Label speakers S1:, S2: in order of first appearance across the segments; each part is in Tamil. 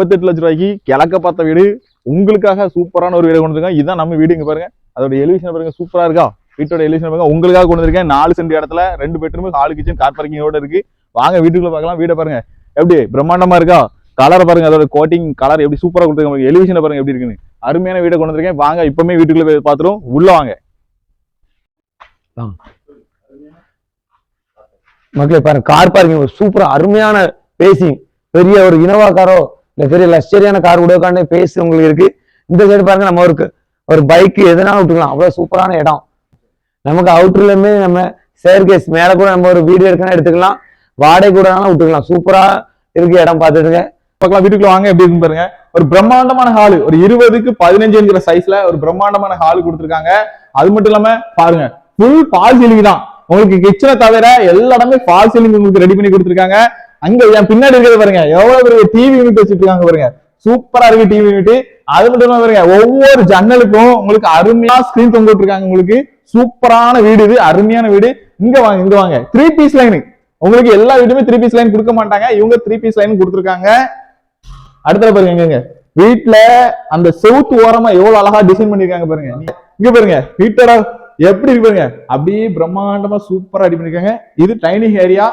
S1: ஐம்பத்தெட்டு லட்ச ரூபாய்க்கு கிழக்க பார்த்த வீடு. உங்களுக்காக சூப்பரான ஒரு வீடு கொண்டு வந்திருக்கேன் இதுதான் நம்ம வீடு இங்க பாருங்க. அதோட எலிவேஷன் பாருங்க சூப்பரா இருக்கா? வீட்டோட எலிவேஷன் பாருங்க. உங்களுக்காக கொண்டு வந்திருக்கேன். நாலு சென்ட் இடத்துல ரெண்டு பெட்ரூம் ஹால் கிச்சன் கார் பார்க்கிங்கோட இருக்கு. வாங்க வீட்டுக்குள்ள பார்க்கலாம். வீடை பாருங்க. எப்படி? பிரம்மாண்டமா இருக்கா? கலரை பாருங்க. அதோட கோட்டிங் கலர் எப்படி சூப்பரா கொடுத்துருக்காங்க எலிவேஷனை பாருங்க எப்படி இருக்குன்னு. அருமையான வீடை கொண்டு வந்திருக்கேன். வாங்க இப்பவுமே வீட்டுக்குள்ள போய் பார்த்துரும் உள்ள வாங்க.
S2: மக்களே பாருங்க கார் பார்க்கிங் ஒரு சூப்பரா அருமையான பேசிங் பெரிய ஒரு இனவாக்காரோ காரோ பெரிய லக்ஸரியான கார் கூட உட்காந்து பேசி உங்களுக்கு இருக்கு. இந்த சைடு பாருங்க நம்ம ஒரு ஒரு பைக் எதனால விட்டுக்கலாம். அவ்வளவு சூப்பரான இடம். நமக்கு அவுட்டர்லயுமே நம்ம சேர்கேஸ் மேல கூட நம்ம ஒரு வீடியோ எடுக்கணும் எடுத்துக்கலாம். வாடகை கூட வேணாலும் விட்டுக்கலாம். சூப்பரா இருக்கு இடம் பார்த்துட்டுங்க.
S1: பார்க்கலாம் வீட்டுக்குள்ள வாங்க எப்படி இருக்குன்னு பாருங்க. ஒரு பிரம்மாண்டமான ஹால் ஒரு இருபதுக்கு பதினஞ்சுங்கிற சைஸ்ல ஒரு பிரம்மாண்டமான ஹால் கொடுத்துருக்காங்க. அது மட்டும் இல்லாம பாருங்க. ஃபுல் ஃபால் சீலிங் தான். உங்களுக்கு கிச்சனை தவிர எல்லா இடமே ஃபால் சீலிங் உங்களுக்கு ரெடி பண்ணி கொடுத்துருக்காங்க. அங்க என் பின்னாடி இருக்கிறது பாருங்க. எவ்வளவு பெரிய டிவி யூனிட் வச்சிருக்காங்க பாருங்க. சூப்பரா இருக்கு டிவி யூனிட் அது மட்டும் இல்லாம பாருங்க ஒவ்வொரு ஜன்னலுக்கும் உங்களுக்கு அருமையா ஸ்கிரீன் தொங்க விட்டுருக்காங்க உங்களுக்கு. சூப்பரான வீடு இது அருமையான வீடு. இங்க வாங்க இங்க வாங்க. த்ரீ பீஸ் லைன் உங்களுக்கு எல்லா வீடுமே த்ரீ பீஸ் லைன் கொடுக்க மாட்டாங்க. இவங்க த்ரீ பீஸ் லைன் கொடுத்துருக்காங்க. அடுத்தது பாருங்க இங்க, வீட்டுல அந்த செவுத்து ஓரமா எவ்வளவு அழகா டிசைன் பண்ணிருக்காங்க பாருங்க. இங்க பாருங்க வீட்டோட எப்படி இருக்கு பாருங்க. அப்படியே பிரம்மாண்டமா சூப்பரா ரெடி பண்ணிருக்காங்க. இது டைனிங் ஏரியா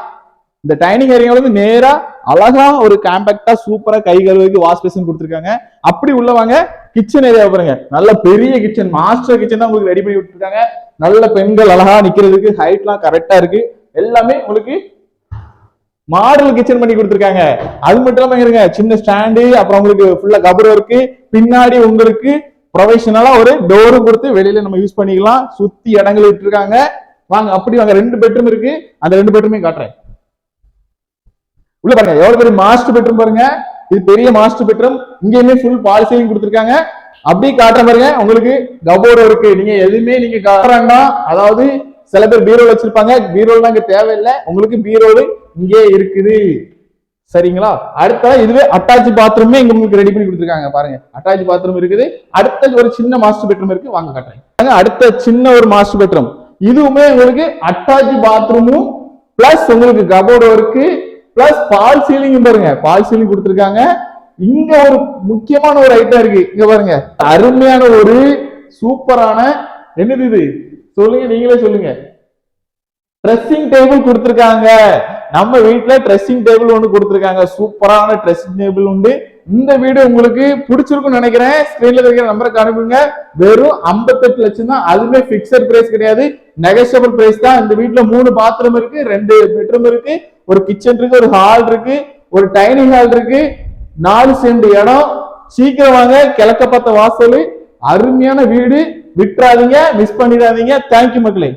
S1: இந்த டைனிங் ஏரியாவில் வந்து நேரா அழகா ஒரு காம்பாக்டா சூப்பரா கை கழுவுக்கு வாஷ் பேசன் கொடுத்துருக்காங்க. அப்படி உள்ளவங்க கிச்சன் ஏரியா பாருங்க. நல்ல பெரிய கிச்சன் மாஸ்டர் கிச்சன் தான் உங்களுக்கு ரெடி பண்ணி விட்டுருக்காங்க நல்ல பெண்கள் அழகா நிக்கிறதுக்கு ஹைட்லாம் கரெக்டா இருக்கு. எல்லாமே உங்களுக்கு மாடல் கிச்சன் பண்ணி கொடுத்துருக்காங்க. அது மட்டும் இல்லாம இருங்க சின்ன ஸ்டாண்டு அப்புறம் உங்களுக்கு ஃபுல்லா கபர் இருக்கு பின்னாடி உங்களுக்கு ப்ரொஃபஷனலா ஒரு டோரும் கொடுத்து வெளியில நம்ம யூஸ் பண்ணிக்கலாம். சுத்தி இடங்கள் விட்டுருக்காங்க. வாங்க அப்படி வாங்க. ரெண்டு பெட்ரூம் இருக்கு. அந்த ரெண்டு பெட்ரூமே காட்டுறேன். உள்ள பாருங்க எவ்வளவு பெரிய மாஸ்டர் பெட்ரூம் பாருங்க. இது பெரிய மாஸ்டர் பெட்ரூம் இங்கேயுமே ஃபுல் பால் சீலிங் கொடுத்துருக்காங்க. அப்படி காட்டுற பாருங்க உங்களுக்கு கபோர்டு இருக்கு. நீங்க எதுவுமே நீங்க காட்டுறாங்கன்னா அதாவது சில பேர் பீரோல் வச்சிருப்பாங்க. பீரோல் அங்க தேவையில்லை. உங்களுக்கு பீரோல் இங்கே இருக்குது. சரிங்களா? அடுத்த இதுவே அட்டாச் பாத்ரூமே இங்க உங்களுக்கு ரெடி பண்ணி கொடுத்துருக்காங்க. பாருங்க அட்டாச் பாத்ரூம் இருக்குது. அடுத்த ஒரு சின்ன மாஸ்டர் பெட்ரூம் இருக்கு. வாங்க காட்டுறேன். பாருங்க, அடுத்த சின்ன ஒரு மாஸ்டர் பெட்ரூம் இதுவுமே உங்களுக்கு அட்டாச் பாத்ரூமும் பிளஸ் உங்களுக்கு கபோர்டு இருக்கு. பிளஸ் பால் சீலிங் பாருங்க. பால் சீலிங் கொடுத்துருக்காங்க. இங்க ஒரு முக்கியமான ஒரு ஐட்டம் இருக்கு. இங்க பாருங்க. அருமையான ஒரு சூப்பரான என்னது இது? சொல்லுங்க நீங்களே சொல்லுங்க. ட்ரெஸ்ஸிங் டேபிள் கொடுத்துருக்காங்க. நம்ம வீட்டுல ட்ரெஸ்ஸிங் டேபிள் ஒன்று கொடுத்துருக்காங்க. சூப்பரான ட்ரெஸ்ஸிங் டேபிள் உண்டு. இந்த வீடு உங்களுக்கு பிடிச்சிருக்கும்னு நினைக்கிறேன். ஸ்கிரீன்ல இருக்கிற நம்பருக்கு அனுப்புங்க. வெறும் 58 லட்சம் தான். அதுவுமே பிக்சட் பிரைஸ் கிடையாது. நெகஷியபிள் பிரைஸ் தான். இந்த வீட்டுல மூணு பாத்ரூம் இருக்கு ரெண்டு பெட்ரூம் இருக்கு ஒரு கிச்சன் இருக்கு ஒரு ஹால் இருக்கு ஒரு டைனிங் ஹால் இருக்கு. நாலு சென்ட் இடம். சீக்கிரம் வாங்க. கிழக்க பார்த்த வாசல். அருமையான வீடு. விட்டுறாதீங்க. மிஸ் பண்ணிடாதீங்க. தேங்க்யூ மக்களே.